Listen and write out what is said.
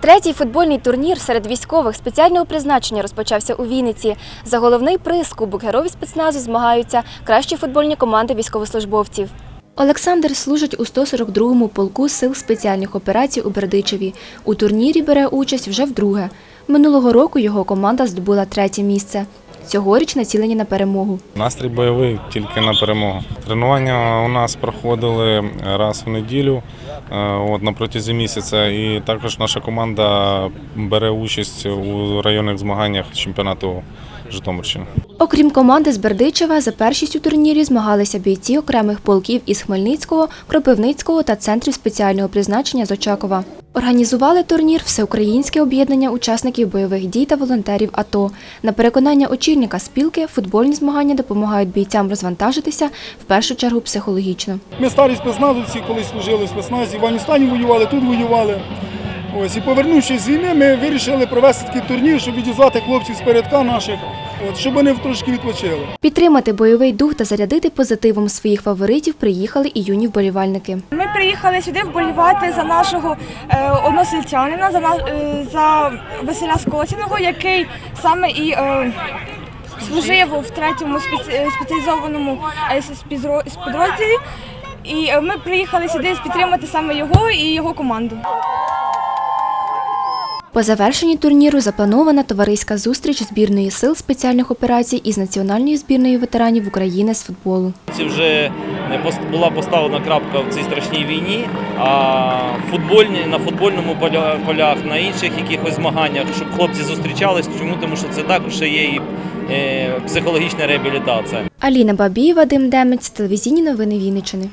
Третій футбольний турнір серед військових спеціального призначення розпочався у Вінниці. За головний приз Кубок героїв спецназу змагаються кращі футбольні команди військовослужбовців. Олександр служить у 142-му полку сил спеціальних операцій у Бердичеві. У турнірі бере участь вже вдруге. Минулого року його команда здобула третє місце. Цьогоріч націлені на перемогу. Настрій бойовий тільки на перемогу. Тренування у нас проходили раз в неділю е, от, на протязі місяця. І також наша команда бере участь у районних змаганнях чемпіонату Житомирщини. Окрім команди з Бердичева, за першість у турнірі змагалися бійці окремих полків із Хмельницького, Кропивницького та центрів спеціального призначення з Очакова. Організували турнір Всеукраїнське об'єднання учасників бойових дій та волонтерів АТО. На переконання очільника спілки, футбольні змагання допомагають бійцям розвантажитися в першу чергу психологічно. Ми старі спецназовці, колись служили в спецназі, в Афганістані воювали, тут воювали. Ось, і повернувшись з війни, ми вирішили провести такий турнір, щоб відізвати хлопців з передка наших, от, щоб вони трошки відпочили. Підтримати бойовий дух та зарядити позитивом своїх фаворитів приїхали і юні вболівальники. Ми приїхали сюди вболівати за нашого е, односельчанина, за, на- е, за Василя Скотіного, який саме і е, служив в третьому спеці- спеціалізованому е, підрозділі. І е, ми приїхали сюди підтримати саме його і його команду. По завершенні турніру запланована товариська зустріч збірної сил спеціальних операцій із національною збірною ветеранів України з футболу. Це вже була поставлена крапка в цій страшній війні. А футбольні на футбольному поля- полях, на інших якихось змаганнях, щоб хлопці зустрічались. Чому? Тому що це також є і е, психологічна реабілітація. Аліна Бабієва, Дим Демець, телевізійні новини Вінниччини.